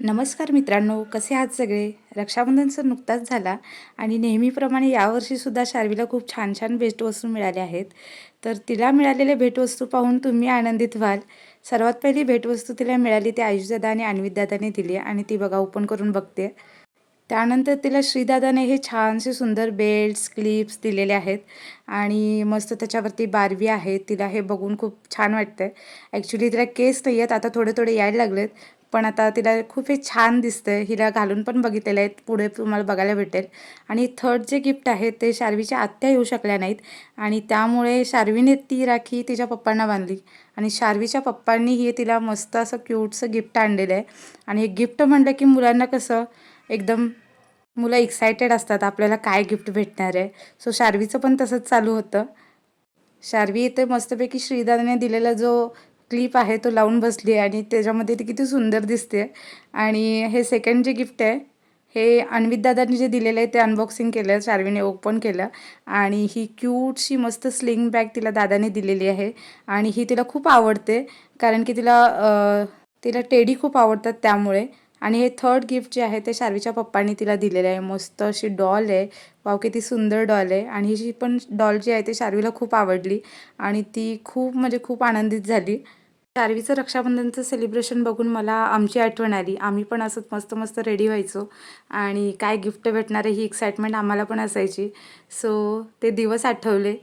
नमस्कार मित्रांनो कसे आहात सगळे? रक्षाबंधन सण नुकताच झाला आणि नेहमीप्रमाणे यावर्षीसुद्धा शार्वीला खूप छान छान भेटवस्तू मिळाल्या आहेत. तर तिला मिळालेल्या भेटवस्तू पाहून तुम्ही आनंदित व्हाल. सर्वात पहिली भेटवस्तू तिला मिळाली ती आयुषदादा आणि अन्वितदादाने दिली आणि ती बघा ओपन करून बघते. त्यानंतर तिला श्रीदादाने हे छानसे सुंदर बेल्ट्स क्लिप्स दिलेले आहेत आणि मस्त त्याच्यावरती बारवी आहे. तिला हे बघून खूप छान वाटतं आहे ॲक्च्युली तिला केस नाही आहेत आता थोडे थोडे यायला लागलेत पण आता तिला खूप हे छान दिसतं हिला घालून पण बघितलेलं आहे. पुढे तुम्हाला बघायला भेटेल. आणि थर्ड जे गिफ्ट आहे ते शार्वीच्या आत्या येऊ शकल्या नाहीत. आणि त्यामुळे शार्वीने ती राखी तिच्या पप्पांना बांधली. आणि शार्वीच्या पप्पांनी हे तिला मस्त असं क्यूटचं गिफ्ट आणलेलं आहे. आणि हे गिफ्ट म्हटलं की मुलांना कसं एकदम मुलं एक्सायटेड असतात आपल्याला काय गिफ्ट भेटणार आहे. सो शार्वीचं पण तसंच चालू होतं. शार्वी इथे मस्तपैकी श्रीदाने दिलेला जो क्लिप आहे तो लावून बसली आहे आणि त्याच्यामध्ये ती किती सुंदर दिसते. आणि हे सेकंड जे गिफ्ट आहे हे अन्वित दादांनी जे दिलेलं आहे ते अनबॉक्सिंग केलं चार्वीने ओपन केलं. आणि ही क्यूटशी मस्त स्लिंग बॅग तिला दादाने दिलेली आहे. आणि ही तिला खूप आवडते कारण की तिला तिला टेडी खूप आवडतात त्यामुळे. आणि हे थर्ड गिफ्ट जे आहे ते शार्वीच्या पप्पांनी तिला दिलेलं आहे. मस्त अशी डॉल आहे. वाव किती सुंदर डॉल आहे. आणि ही जी पण डॉल जी आहे ती शार्वीला खूप आवडली. आणि ती खूप म्हणजे खूप आनंदित झाली. शार्वीचं रक्षाबंधनचं सेलिब्रेशन बघून मला आमची आठवण आली. आम्ही पण असंच मस्त मस्त रेडी व्हायचो. आणि काय गिफ्ट भेटणार आहे ही एक्साइटमेंट आम्हाला पण असायची. सो ते दिवस आठवले.